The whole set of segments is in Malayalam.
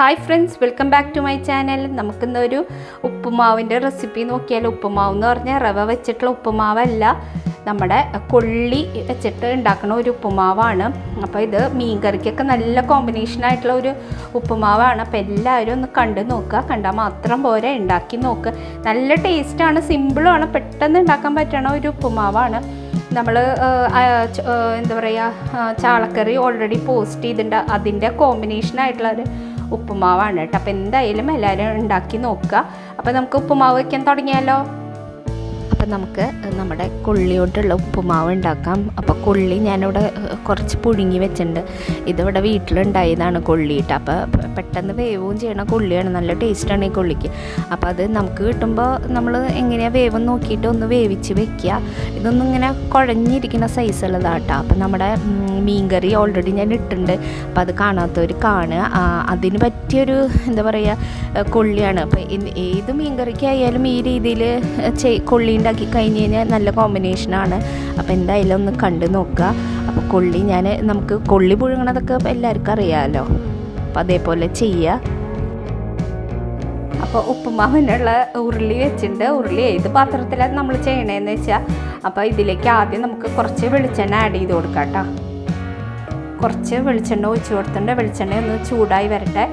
Hi friends welcome back to my channel. നമുക്കിന്നൊരു ഉപ്പുമാവിന്റെ റെസിപ്പി നോക്കിയാൽ ഉപ്പുമാവ് എന്ന് പറഞ്ഞാൽ റവ വെച്ചിട്ടുള്ള ഉപ്പുമാവല്ല. നമ്മുടെ കൊള്ളി വെച്ചിട്ട് ഉണ്ടാക്കുന്ന ഒരു ഉപ്പുമാവാണ്. അപ്പോൾ ഇത് മീൻ കറിക്കൊക്കെ നല്ല കോമ്പിനേഷൻ ആയിട്ടുള്ള ഒരു ഉപ്പുമാവാണ്. അപ്പോൾ എല്ലാവരും ഒന്ന് കണ്ടു നോക്കുക. കണ്ടാൽ മാത്രം പോരെ ഉണ്ടാക്കി നോക്കുക നല്ല ടേസ്റ്റാണ് സിമ്പിളുമാണ് പെട്ടെന്ന് ഉണ്ടാക്കാൻ പറ്റണ ഒരു ഉപ്പുമാവാണ്. നമ്മൾ എന്താ പറയുക ചാളക്കറി ഓൾറെഡി പോസ്റ്റ് ചെയ്തിട്ടുണ്ട്. അതിന്റെ കോമ്പിനേഷൻ ആയിട്ടുള്ള ഒരു ഉപ്പുമാവാണ് കേട്ടോ. അപ്പോൾ എന്തായാലും എല്ലാവരും ഉണ്ടാക്കി നോക്കുക. അപ്പോൾ നമുക്ക് ഉപ്പുമാവ് വയ്ക്കാൻ തുടങ്ങിയാലോ? നമുക്ക് നമ്മുടെ കൊള്ളിയോട്ടുള്ള ഉപ്പുമാവ് ഉണ്ടാക്കാം. അപ്പോൾ കൊള്ളി ഞാനിവിടെ കുറച്ച് പുഴുങ്ങി വെച്ചിട്ടുണ്ട്. ഇതിവിടെ വീട്ടിലുണ്ടായതാണ് കൊള്ളിയിട്ട് അപ്പോൾ പെട്ടെന്ന് വേവും ചെയ്യണ കൊള്ളിയാണ്. നല്ല ടേസ്റ്റാണ് ഈ കൊള്ളിക്ക്. അപ്പോൾ അത് നമുക്ക് കിട്ടുമ്പോൾ നമ്മൾ എങ്ങനെയാണ് വേവും നോക്കിയിട്ട് ഒന്ന് വേവിച്ച് വെക്കുക. ഇതൊന്നും ഇങ്ങനെ കുഴഞ്ഞിരിക്കുന്ന സൈസുള്ളതാട്ടോ അപ്പോൾ നമ്മുടെ മീൻകറി ഓൾറെഡി ഞാൻ ഇട്ടിട്ടുണ്ട്. അപ്പോൾ അത് കാണാത്തവർ കാണുക. അതിന് പറ്റിയൊരു എന്താ പറയുക കൊള്ളിയാണ്. അപ്പോൾ ഏത് മീൻകറിക്കായാലും ഈ രീതിയിൽ കൊള്ളി ഉണ്ടാക്കി കഴിഞ്ഞ് കഴിഞ്ഞാൽ നല്ല കോമ്പിനേഷനാണ് അപ്പോൾ എന്തായാലും ഒന്ന് കണ്ടു നോക്കുക. അപ്പോൾ കൊള്ളി ഞാൻ നമുക്ക് കൊള്ളി പുഴുങ്ങണതൊക്കെ എല്ലാവർക്കും അറിയാമല്ലോ അപ്പോൾ അതേപോലെ ചെയ്യുക അപ്പോൾ ഉപ്പുമാവിനുള്ള ഉരുളി വെച്ചിട്ടുണ്ട്. ഉരുളി ഏത് പാത്രത്തിലാണ് നമ്മൾ ചെയ്യണതെന്ന് വെച്ചാൽ അപ്പോൾ ഇതിലേക്ക് ആദ്യം നമുക്ക് കുറച്ച് വെളിച്ചെണ്ണ ആഡ് ചെയ്ത് കൊടുക്കാം കേട്ടോ. കുറച്ച് വെളിച്ചെണ്ണ ഒഴിച്ച് കൊടുത്തിട്ടുണ്ട്. വെളിച്ചെണ്ണ ഒന്ന് ചൂടായി വരട്ടെ.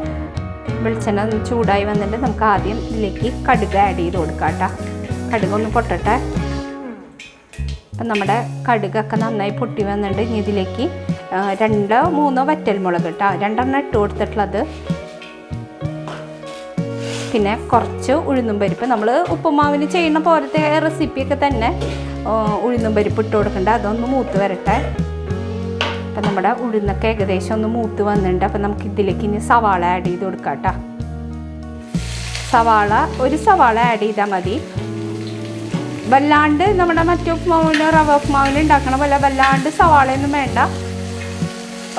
വെളിച്ചെണ്ണ ഒന്ന് ചൂടായി വന്നിട്ട് നമുക്ക് ആദ്യം ഇതിലേക്ക് കടുക് ആഡ് ചെയ്ത് കൊടുക്കാം കേട്ടോ. കടുക് ഒന്ന് പൊട്ടട്ടെ. അപ്പം നമ്മുടെ കടുകൊക്കെ നന്നായി പൊട്ടി വന്നിട്ടുണ്ട്. ഇനി ഇതിലേക്ക് രണ്ടോ മൂന്നോ വറ്റൽമുളക് കേട്ടോ രണ്ടെണ്ണം ഇട്ട് കൊടുത്തിട്ടുള്ളത്. പിന്നെ കുറച്ച് ഉഴുന്നും പരിപ്പ്. നമ്മൾ ഉപ്പുമാവിന് ചെയ്യുന്ന പോലത്തെ റെസിപ്പിയൊക്കെ തന്നെ ഉഴുന്നും പരിപ്പ് ഇട്ട് കൊടുക്കണ്ട. അതൊന്ന് മൂത്ത് വരട്ടെ. അപ്പം നമ്മുടെ ഉഴുന്നൊക്കെ ഏകദേശം ഒന്ന് മൂത്ത് വന്നിട്ടുണ്ട്. അപ്പം നമുക്ക് ഇതിലേക്ക് ഇനി സവാള ആഡ് ചെയ്ത് കൊടുക്കാം കേട്ടോ. സവാള ഒരു സവാള ആഡ് ചെയ്താൽ മതി. വല്ലാണ്ട് നമ്മുടെ മറ്റു ഉപ്പുമാവിന് റവ ഉപ്പുമാവിന് ഉണ്ടാക്കണ പോലെ വല്ലാണ്ട് സവാളയൊന്നും വേണ്ട.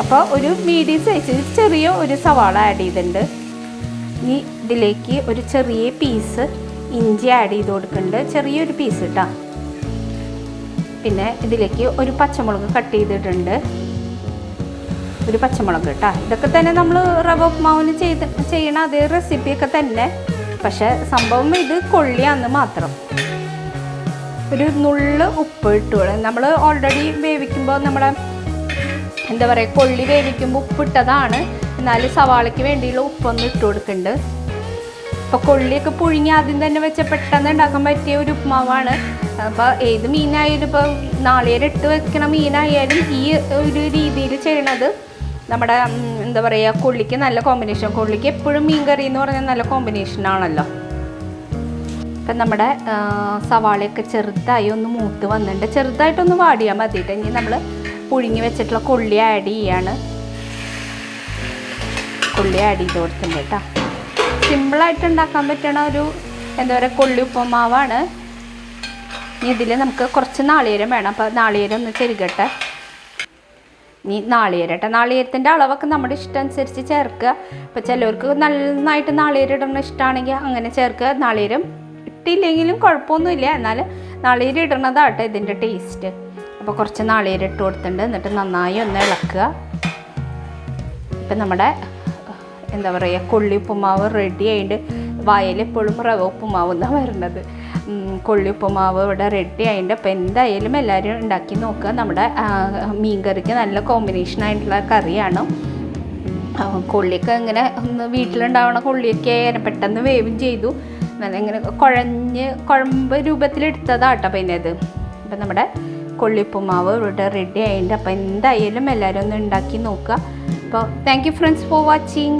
അപ്പോൾ ഒരു മീഡിയം സൈസിൽ ചെറിയ ഒരു സവാള ആഡ് ചെയ്തിട്ടുണ്ട്. ഇനി ഇതിലേക്ക് ഒരു ചെറിയ പീസ് ഇഞ്ചി ആഡ് ചെയ്ത് കൊടുക്കുന്നുണ്ട്. ചെറിയൊരു പീസ് ഇട്ടാ പിന്നെ ഇതിലേക്ക് ഒരു പച്ചമുളക് കട്ട് ചെയ്തിട്ടുണ്ട്. ഒരു പച്ചമുളക് കേട്ടോ ഇതൊക്കെ തന്നെ നമ്മൾ റവ ഉപ്മാവിന് ചെയ്ത് ചെയ്യണ അതേ റെസിപ്പിയൊക്കെ തന്നെ. പക്ഷേ സംഭവം ഇത് കൊള്ളിയാന്ന് മാത്രം. ഒരു നുള്ള് ഉപ്പ് ഇട്ട്. നമ്മൾ ഓൾറെഡി വേവിക്കുമ്പോൾ നമ്മുടെ എന്താ പറയുക കൊള്ളി വേവിക്കുമ്പോൾ ഉപ്പിട്ടതാണ് എന്നാൽ സവാളയ്ക്ക് വേണ്ടിയുള്ള ഉപ്പൊന്ന് ഇട്ട് കൊടുക്കുന്നുണ്ട് അപ്പോൾ കൊള്ളിയൊക്കെ പുഴുങ്ങി ആദ്യം തന്നെ വെച്ച പെട്ടെന്ന് ഉണ്ടാക്കാൻ പറ്റിയ ഒരു ഉപ്മാവാണ്. അപ്പോൾ ഏത് മീനായാലും ഇപ്പോൾ നാളികേരം ഇട്ട് വെക്കണ മീനായാലും ഈ ഒരു രീതിയിൽ ചെയ്യണത് നമ്മുടെ എന്താ പറയുക കൊള്ളിക്ക് നല്ല കോമ്പിനേഷൻ കൊള്ളിക്ക് എപ്പോഴും മീൻ കറി എന്ന് പറഞ്ഞാൽ നല്ല കോമ്പിനേഷൻ ആണല്ലോ. ഇപ്പം നമ്മുടെ സവാളയൊക്കെ ചെറുതായി ഒന്ന് മൂത്ത് വന്നിട്ടുണ്ട്. ചെറുതായിട്ടൊന്ന് വാടിയാൽ മതിയിട്ട് ഇനി നമ്മൾ പുഴുങ്ങി വെച്ചിട്ടുള്ള കൊള്ളി ആഡ് ചെയ്യാണ്. കൊള്ളി ആഡ് ചെയ്ത് കൊടുത്തിട്ടുണ്ട് കേട്ടോ സിമ്പിളായിട്ട് ഉണ്ടാക്കാൻ പറ്റണ ഒരു എന്താ പറയുക കൊള്ളി ഉപ്പുമാവാണ്. ഇനി ഇതിൽ നമുക്ക് കുറച്ച് നാളികേരം വേണം. അപ്പോൾ നാളികേരം ഒന്ന് ചെരുകട്ടെ. ഇനി നാളികേരം കേട്ടോ നാളികേരത്തിന്റെ അളവൊക്കെ നമ്മുടെ ഇഷ്ടം അനുസരിച്ച് ചേർക്കുക. ഇപ്പോൾ ചിലവർക്ക് നന്നായിട്ട് നാളികേരം ഇടണം ഇഷ്ടമാണെങ്കിൽ അങ്ങനെ ചേർക്കുക. നാളികേരം ഇട്ടില്ലെങ്കിലും കുഴപ്പമൊന്നുമില്ല. എന്നാൽ നാളികേരം ഇടണതാട്ടെ ഇതിന്റെ ടേസ്റ്റ് അപ്പോൾ കുറച്ച് നാളികേരം ഇട്ട് കൊടുത്തിട്ടുണ്ട്. എന്നിട്ട് നന്നായി ഒന്ന് ഇളക്കുക. ഇപ്പം നമ്മുടെ എന്താ പറയുക കൊള്ളി ഉപ്പുമാവ് റെഡി ആയിട്ട് വായയിൽ എപ്പോഴും റവ ഉപ്പുമാവ് എന്നാണ് വരുന്നത് കൊള്ളി ഉപ്പുമാവ് ഇവിടെ റെഡി ആയിട്ട് അപ്പോൾ എന്തായാലും എല്ലാവരും ഉണ്ടാക്കി നോക്കുക. നമ്മുടെ മീൻകറിക്ക് മീൻ കറിക്ക് നല്ല കോമ്പിനേഷൻ ആയിട്ടുള്ള കറിയാണ്. കൊള്ളിയൊക്കെ ഇങ്ങനെ ഒന്ന് വീട്ടിലുണ്ടാവണ കൊള്ളിയൊക്കെ പെട്ടെന്ന് വേവും ചെയ്തു. ഇങ്ങനെ കുഴഞ്ഞ് കുഴമ്പ് രൂപത്തിലെടുത്തതാട്ടോ പിന്നെ ഇത് അപ്പം നമ്മുടെ കൊള്ളിപ്പുമാവ് ഇവിടെ റെഡി ആയിട്ടുണ്ട്. അപ്പോൾ എന്തായാലും എല്ലാവരും ഒന്ന് ഉണ്ടാക്കി നോക്കുക. അപ്പോൾ thank you friends for watching